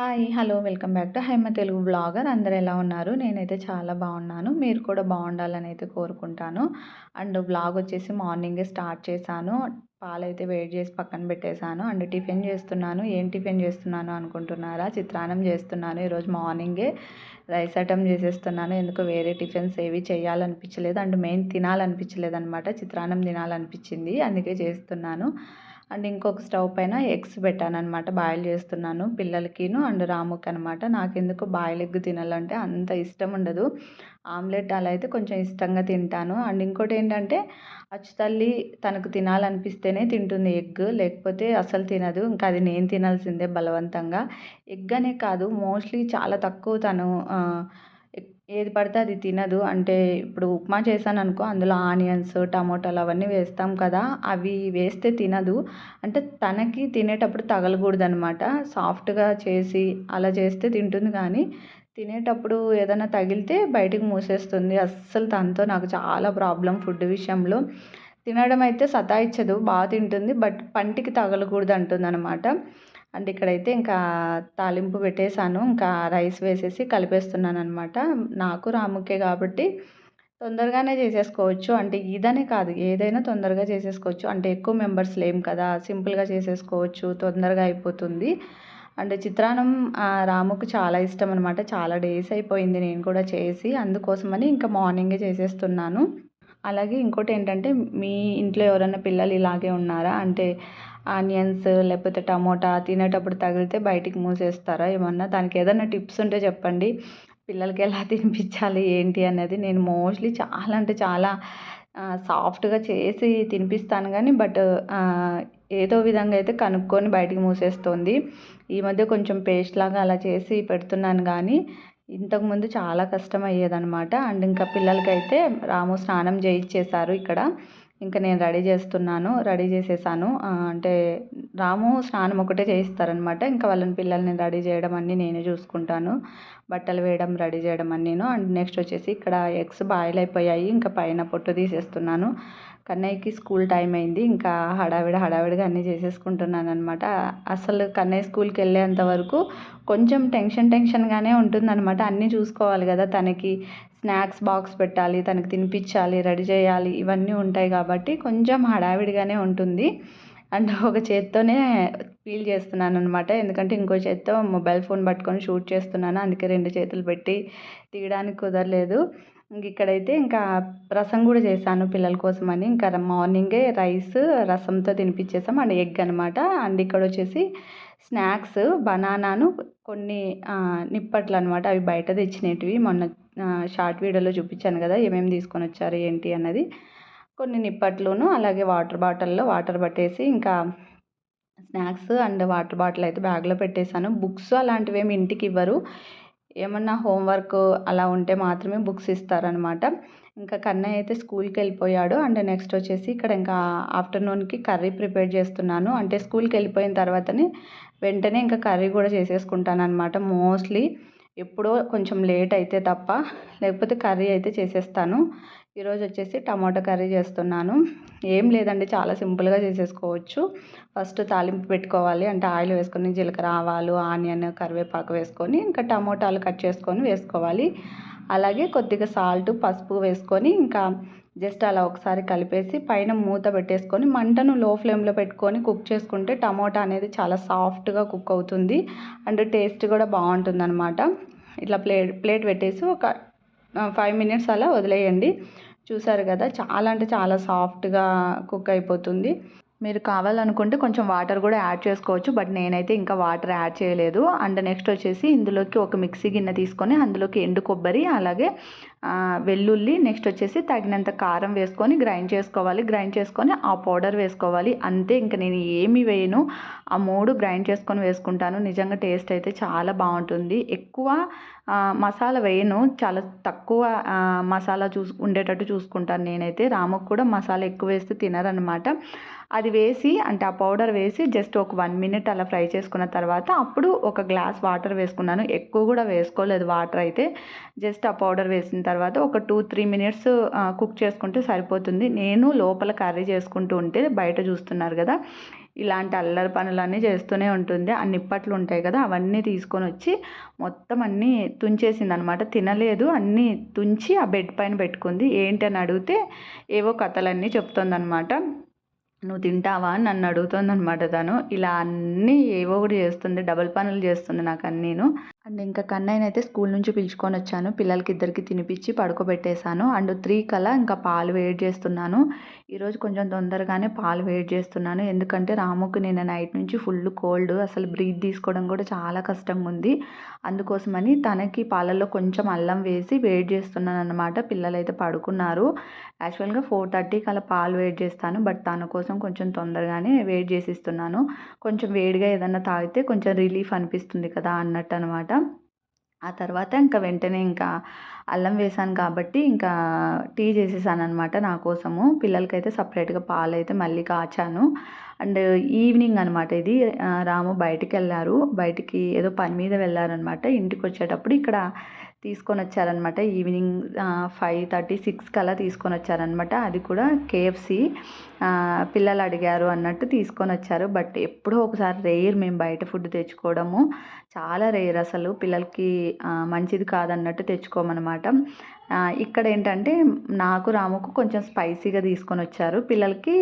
Hi hello welcome back to Haima Telugu blogger. అందరు ఎలా ఉన్నారు? నేనైతే చాలా బాగున్నాను. మీరు కూడా బాగుండాలని అయితే కోరుకుంటాను. అండ్ బ్లాగ్ వచ్చేసి మార్నింగే స్టార్ట్ చేశాను. పాలైతే వేడి చేసి పక్కన పెట్టేశాను. అండ్ టిఫిన్ చేస్తున్నాను. ఏం టిఫిన్ చేస్తున్నాను అనుకుంటున్నారా? చిత్రాన్నం చేస్తున్నాను. ఈరోజు మార్నింగే రైస్ ఐటమ్ చేసేస్తున్నాను. ఎందుకు వేరే టిఫిన్స్ ఏవి చేయాలనిపించలేదు. అండ్ మెయిన్ తినాలనిపించలేదు అనమాట చిత్రాన్నం తినాలనిపించింది. అందుకే చేస్తున్నాను. అండ్ ఇంకొక స్టవ్ పైన ఎగ్స్ పెట్టాను అనమాట బాయిల్ చేస్తున్నాను పిల్లలకిను అండ్ రాముకి అనమాట నాకెందుకు బాయిల్ ఎగ్ తినాలంటే అంత ఇష్టం ఉండదు. ఆమ్లెట్ అలా అయితే కొంచెం ఇష్టంగా తింటాను. అండ్ ఇంకోటి ఏంటంటే అచ్చుతల్లి తనకు తినాలనిపిస్తేనే తింటుంది ఎగ్. లేకపోతే అసలు తినదు. ఇంకా అది నేను తినాల్సిందే బలవంతంగా. ఎగ్ అనే కాదు మోస్ట్లీ చాలా తక్కువ తను ఏది పడితే అది తినదు. అంటే ఇప్పుడు ఉప్మా చేశాను అనుకో అందులో ఆనియన్స్ టమోటాలు అవన్నీ వేస్తాం కదా అవి వేస్తే తినదు. అంటే తనకి తినేటప్పుడు తగలకూడదు అనమాట సాఫ్ట్గా చేసి అలా చేస్తే తింటుంది కానీ తినేటప్పుడు ఏదైనా తగిలితే బయటికి మూసేస్తుంది. అస్సలు తనతో నాకు చాలా ప్రాబ్లం ఫుడ్ విషయంలో. తినడం అయితే సతాయించదు బాగా తింటుంది బట్ పంటికి తగలకూడదు అంటుంది అనమాట అండ్ ఇక్కడైతే ఇంకా తాలింపు పెట్టేశాను. ఇంకా రైస్ వేసేసి కలిపేస్తున్నాను అనమాట నాకు రాముకే కాబట్టి తొందరగానే చేసేసుకోవచ్చు. అంటే ఇదనే కాదు ఏదైనా తొందరగా చేసేసుకోవచ్చు. అంటే ఎక్కువ మెంబర్స్ లేం కదా సింపుల్గా చేసేసుకోవచ్చు తొందరగా అయిపోతుంది. అండ్ చిత్రాన్నం రాముకు చాలా ఇష్టం అనమాట చాలా డేస్ అయిపోయింది నేను కూడా చేసి అందుకోసమని ఇంకా మార్నింగే చేసేస్తున్నాను. అలాగే ఇంకోటి ఏంటంటే మీ ఇంట్లో ఎవరైనా పిల్లలు ఇలాగే ఉన్నారా? అంటే ఆనియన్స్ లేకపోతే టమోటా తినేటప్పుడు తగిలితే బయటికి మూసేస్తారా? ఏమన్నా దానికి ఏదైనా టిప్స్ ఉంటే చెప్పండి. పిల్లలకి ఎలా తినిపించాలి? ఏంటి అనేది నేను మోస్ట్లీ చాలా అంటే చాలా సాఫ్ట్గా చేసి తినిపిస్తాను కానీ బట్ ఏదో విధంగా అయితే కనుక్కొని బయటికి మూసేస్తుంది. ఈ మధ్య కొంచెం పేస్ట్ లాగా అలా చేసి పెడుతున్నాను కానీ ఇంతకుముందు చాలా కష్టం అయ్యేదనమాట అండ్ ఇంకా పిల్లలకైతే రాము స్నానం చేయించేశారు ఇక్కడ. ఇంకా నేను రెడీ చేస్తున్నాను రెడీ చేసేసాను. అంటే రాము స్నానం ఒకటే చేయిస్తారనమాట ఇంకా వాళ్ళని పిల్లల్ని రెడీ చేయడం అన్నీ నేనే చూసుకుంటాను. బట్టలు వేయడం రెడీ చేయడం అన్నీను. అండ్ నెక్స్ట్ వచ్చేసి ఇక్కడ ఎగ్స్ బాయిల్ అయిపోయాయి. ఇంకా పైన పొట్టు తీసేస్తున్నాను. కన్నయ్యకి స్కూల్ టైం అయింది. ఇంకా హడావిడి హడావిడిగా అన్నీ చేసేసుకుంటున్నాను అనమాట అసలు కన్నయ్య స్కూల్కి వెళ్ళేంత వరకు కొంచెం టెన్షన్ టెన్షన్గానే ఉంటుందన్నమాట. అన్నీ చూసుకోవాలి కదా తనకి. స్నాక్స్ బాక్స్ పెట్టాలి తనకు తినిపించాలి రెడీ చేయాలి ఇవన్నీ ఉంటాయి కాబట్టి కొంచెం హడావిడిగానే ఉంటుంది. అండ్ ఒక చేత్తోనే ఫీల్ చేస్తున్నాను అనమాట ఎందుకంటే ఇంకో చేత్తో మొబైల్ ఫోన్ పట్టుకొని షూట్ చేస్తున్నాను. అందుకే రెండు చేతులు పెట్టి తీయడానికి కుదరలేదు. ఇంక ఇక్కడైతే ఇంకా రసం కూడా చేశాను పిల్లల కోసమని. ఇంకా మార్నింగే రైస్ రసంతో తినిపించేసాం. అండ్ ఎగ్ అనమాట అండ్ ఇక్కడ వచ్చేసి స్నాక్స్ బనానాను కొన్ని నిప్పట్లు అనమాట అవి బయట తెచ్చినవి మొన్న షార్ట్ వీడియోలో చూపించాను కదా ఏమేమి తీసుకొని వచ్చారు ఏంటి అన్నది. కొన్ని నిప్పట్లును అలాగే వాటర్ బాటిల్లో వాటర్ పట్టేసి ఇంకా స్నాక్స్ అండ్ వాటర్ బాటిల్ అయితే బ్యాగ్లో పెట్టేశాను. బుక్స్ అలాంటివి ఏమి ఇంటికి ఇవ్వరు. ఏమన్నా హోంవర్క్ అలా ఉంటే మాత్రమే బుక్స్ ఇస్తారనమాట ఇంకా కన్నయ్య అయితే స్కూల్కి వెళ్ళిపోయాడు. అండ్ నెక్స్ట్ వచ్చేసి ఇక్కడ ఇంకా ఆఫ్టర్నూన్కి కర్రీ ప్రిపేర్ చేస్తున్నాను. అంటే స్కూల్కి వెళ్ళిపోయిన తర్వాతనే వెంటనే ఇంకా కర్రీ కూడా చేసేసుకుంటాను అనమాట మోస్ట్లీ. ఎప్పుడో కొంచెం లేట్ అయితే తప్ప లేకపోతే కర్రీ అయితే చేసేస్తాను. ఈరోజు వచ్చేసి టమాటో కర్రీ చేస్తున్నాను. ఏం లేదండి చాలా సింపుల్గా చేసేసుకోవచ్చు. ఫస్ట్ తాలింపు పెట్టుకోవాలి. అంటే ఆయిల్ వేసుకొని జీలకర్ర ఆవాలు ఆనియన్ కరివేపాకు వేసుకొని ఇంకా టమోటాలు కట్ చేసుకొని వేసుకోవాలి. అలాగే కొద్దిగా సాల్ట్ పసుపు వేసుకొని ఇంకా జస్ట్ అలా ఒకసారి కలిపేసి పైన మూత పెట్టేసుకొని మంటను లో ఫ్లేమ్లో పెట్టుకొని కుక్ చేసుకుంటే టమోటా అనేది చాలా సాఫ్ట్గా కుక్ అవుతుంది అండ్ టేస్ట్ కూడా బాగుంటుంది అనమాట ఇట్లా ప్లేట్ ప్లేట్ పెట్టేసి ఒక ఫైవ్ మినిట్స్ అలా వదిలేయండి. చూసారు కదా చాలా అంటే చాలా సాఫ్ట్గా కుక్ అయిపోతుంది. మీరు కావాలనుకుంటే కొంచెం వాటర్ కూడా యాడ్ చేసుకోవచ్చు బట్ నేనైతే ఇంకా వాటర్ యాడ్ చేయలేదు. అండ్ నెక్స్ట్ వచ్చేసి ఇందులోకి ఒక మిక్సీ గిన్నె తీసుకొని అందులోకి ఎండు కొబ్బరి అలాగే వెల్లుల్లి నెక్స్ట్ వచ్చేసి తగినంత కారం వేసుకొని గ్రైండ్ చేసుకోవాలి. గ్రైండ్ చేసుకొని ఆ పౌడర్ వేసుకోవాలి. అంతే ఇంకా నేను ఏమి వేయను. ఆ మూడు గ్రైండ్ చేసుకొని వేసుకుంటాను. నిజంగా టేస్ట్ అయితే చాలా బాగుంటుంది. ఎక్కువ మసాలా వేయను. చాలా తక్కువ మసాలా చూసు ఉండేటట్టు చూసుకుంటాను నేనైతే. రాముకు కూడా మసాలా ఎక్కువ వేస్తే తినరనమాట అది వేసి అంటే ఆ పౌడర్ వేసి జస్ట్ ఒక వన్ మినిట్ అలా ఫ్రై చేసుకున్న తర్వాత అప్పుడు ఒక గ్లాస్ వాటర్ వేసుకున్నాను. ఎక్కువ కూడా వేసుకోలేదు. వాటర్ అయితే జస్ట్ ఆ పౌడర్ వేసిన తర్వాత ఒక టూ త్రీ మినిట్స్ కుక్ చేసుకుంటే సరిపోతుంది. నేను లోపల కర్రీ చేసుకుంటూ ఉంటే బయట చూస్తున్నారు కదా ఇలాంటి అల్లరి పనులన్నీ చేస్తూనే ఉంటుంది. ఆ నిప్పట్లు ఉంటాయి కదా అవన్నీ తీసుకొని వచ్చి మొత్తం అన్నీ తుంచేసింది అనమాట తినలేదు. అన్నీ తుంచి ఆ బెడ్ పైన పెట్టుకుంది. ఏంటి అని అడిగితే ఏవో కథలన్నీ చెప్తుందనమాట. నువ్వు తింటావా? అని నన్ను అడుగుతుంది అనమాట తను. ఇలా అన్నీ ఏవో ఒకటి చేస్తుంది. డబల్ పనులు చేస్తుంది నాకు అన్నీను అండ్ ఇంకా కన్నయ్యని అయితే స్కూల్ నుంచి పిలుచుకొని వచ్చాను. పిల్లలకి ఇద్దరికి తినిపించి పడుకోబెట్టేశాను. అండ్ త్రీ కల్లా ఇంకా పాలు వేడి చేస్తున్నాను. ఈరోజు కొంచెం తొందరగానే పాలు వేడి చేస్తున్నాను. ఎందుకంటే రాముకు నేను నైట్ నుంచి ఫుల్ కోల్డ్. అసలు బ్రీత్ తీసుకోవడం కూడా చాలా కష్టంగా ఉంది అందుకోసమని తనకి పాలల్లో కొంచెం అల్లం వేసి వేడి చేస్తున్నాను అనమాట పిల్లలు అయితే పడుకున్నారు. యాక్చువల్గా ఫోర్ థర్టీకి అలా పాలు వేడి చేస్తాను. బట్ తన కోసం కొంచెం తొందరగానే వేడి చేసిస్తున్నాను. కొంచెం వేడిగా ఏదన్నా తాగితే కొంచెం రిలీఫ్ అనిపిస్తుంది కదా అన్నట్టు అనమాట ఆ తర్వాత ఇంకా వెంటనే ఇంకా అల్లం వేసాను కాబట్టి ఇంకా టీ చేసేసాను అనమాట నా కోసము. పిల్లలకైతే సపరేట్గా పాలు అయితే మళ్ళీ కాచాను. అండ్ ఈవినింగ్ అనమాట ఇది. రాము బయటికి వెళ్ళారు బయటికి ఏదో పని మీద వెళ్ళారనమాట ఇంటికి వచ్చేటప్పుడు ఇక్కడ తీసుకొని వచ్చారనమాట ఈవినింగ్ ఫైవ్ థర్టీ సిక్స్ కల్లా తీసుకొని వచ్చారనమాట అది కూడా కేఎఫ్సి పిల్లలు అడిగారు అన్నట్టు తీసుకొని వచ్చారు బట్ ఎప్పుడో ఒకసారి రేర్ మేము బయట ఫుడ్ తెచ్చుకోవడము. చాలా రేర్ అసలు. పిల్లలకి మంచిది కాదన్నట్టు తెచ్చుకోమన్నమాట. ఇక్కడ ఏంటంటే నాకు రాముకు కొంచెం స్పైసీగా తీసుకొని వచ్చారు. పిల్లలకి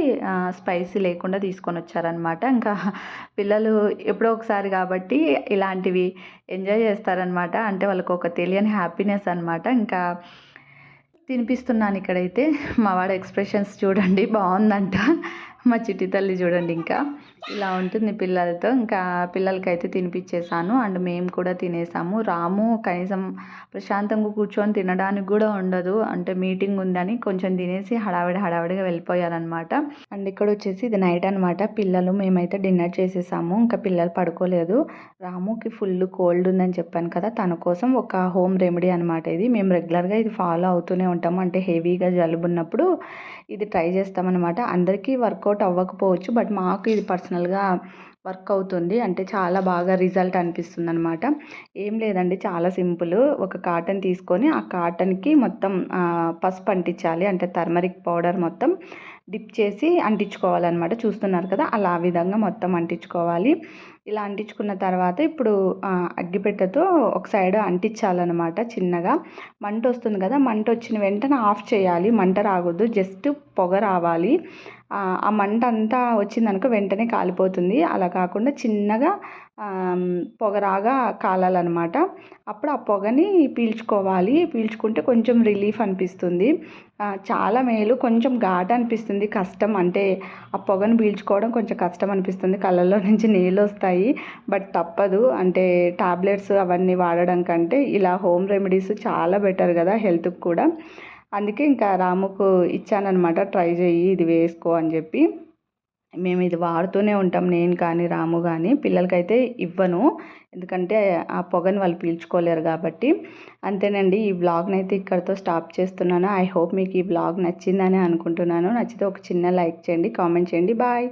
స్పైసీ లేకుండా తీసుకొని వచ్చారనమాట ఇంకా పిల్లలు ఎప్పుడో ఒకసారి కాబట్టి ఇలాంటివి ఎంజాయ్ చేస్తారనమాట అంటే వాళ్ళకు ఒక తెలియని హ్యాపీనెస్ అనమాట ఇంకా తినిపిస్తున్నాను ఇక్కడైతే. మా వాడు ఎక్స్ప్రెషన్స్ చూడండి బాగుందంట. మా చిట్టి తల్లి చూడండి ఇంకా. ఇలా ఉంటుంది పిల్లలతో. ఇంకా పిల్లలకైతే తినిపించేసాను అండ్ మేము కూడా తినేసాము. రాము కనీసం ప్రశాంతంగా కూర్చొని తినడానికి కూడా ఉండదు. అంటే మీటింగ్ ఉందని కొంచెం తినేసి హడావిడి హడావిడిగా వెళ్ళిపోయారనమాట అండ్ ఇక్కడ వచ్చేసి ఇది నైట్ అనమాట పిల్లలు మేమైతే డిన్నర్ చేసేసాము. ఇంకా పిల్లలు పడుకోలేదు. రాముకి ఫుల్ కోల్డ్ ఉందని చెప్పాను కదా. తన కోసం ఒక హోమ్ రెమెడీ అనమాట ఇది. మేము రెగ్యులర్గా ఇది ఫాలో అవుతూనే ఉంటాము. అంటే హెవీగా జలుబు ఉన్నప్పుడు ఇది ట్రై చేస్తామన్నమాట. అందరికీ వర్క్ వర్కౌట్ అవ్వకపోవచ్చు బట్ మాకు ఇది పర్సనల్గా వర్క్ అవుతుంది. అంటే చాలా బాగా రిజల్ట్ అనిపిస్తుంది అనమాట ఏం లేదండి చాలా సింపుల్. ఒక కాటన్ తీసుకొని ఆ కాటన్కి మొత్తం పసుపు అంటించాలి. అంటే టర్మరిక్ పౌడర్ మొత్తం డిప్ చేసి అంటించుకోవాలన్నమాట. చూస్తున్నారు కదా అలా ఆ విధంగా మొత్తం అంటించుకోవాలి. ఇలా అంటించుకున్న తర్వాత ఇప్పుడు అగ్గిపెట్టెతో ఒక సైడ్ అంటించాలన్నమాట చిన్నగా. మంట వస్తుంది కదా మంట వచ్చిన వెంటనే ఆఫ్ చేయాలి. మంట రాకూడదు. జస్ట్ పొగ రావాలి. ఆ మంట అంతా వచ్చిందనుకో వెంటనే కాలిపోతుంది. అలా కాకుండా చిన్నగా పొగరాగా కాలాలన్నమాట. అప్పుడు ఆ పొగని పీల్చుకోవాలి. పీల్చుకుంటే కొంచెం రిలీఫ్ అనిపిస్తుంది. చాలా మేలు. కొంచెం ఘాట్ అనిపిస్తుంది. కష్టం. అంటే ఆ పొగను పీల్చుకోవడం కొంచెం కష్టం అనిపిస్తుంది. కళ్ళల్లో నుంచి నీళ్ళు వస్తాయి. బట్ తప్పదు. అంటే టాబ్లెట్స్ అవన్నీ వాడడం కంటే ఇలా హోమ్ రెమెడీస్ చాలా బెటర్ కదా హెల్త్కి కూడా. అందుకే ఇంకా రాముకు ఇచ్చానమాట ట్రై చెయ్యి ఇది వేసుకో అని చెప్పి. మేము ఇది వాడుతూనే ఉంటాం నేను కానీ రాము కానీ. పిల్లలకైతే ఇవ్వను ఎందుకంటే ఆ పొగని వాళ్ళు పీల్చుకోలేరు కాబట్టి. అంతేనండి ఈ బ్లాగ్ని అయితే ఇక్కడితో స్టాప్ చేస్తున్నాను. ఐ హోప్ మీకు ఈ బ్లాగ్ నచ్చిందని అనుకుంటున్నాను. నచ్చితే ఒక చిన్న లైక్ చేయండి కామెంట్ చేయండి. బాయ్!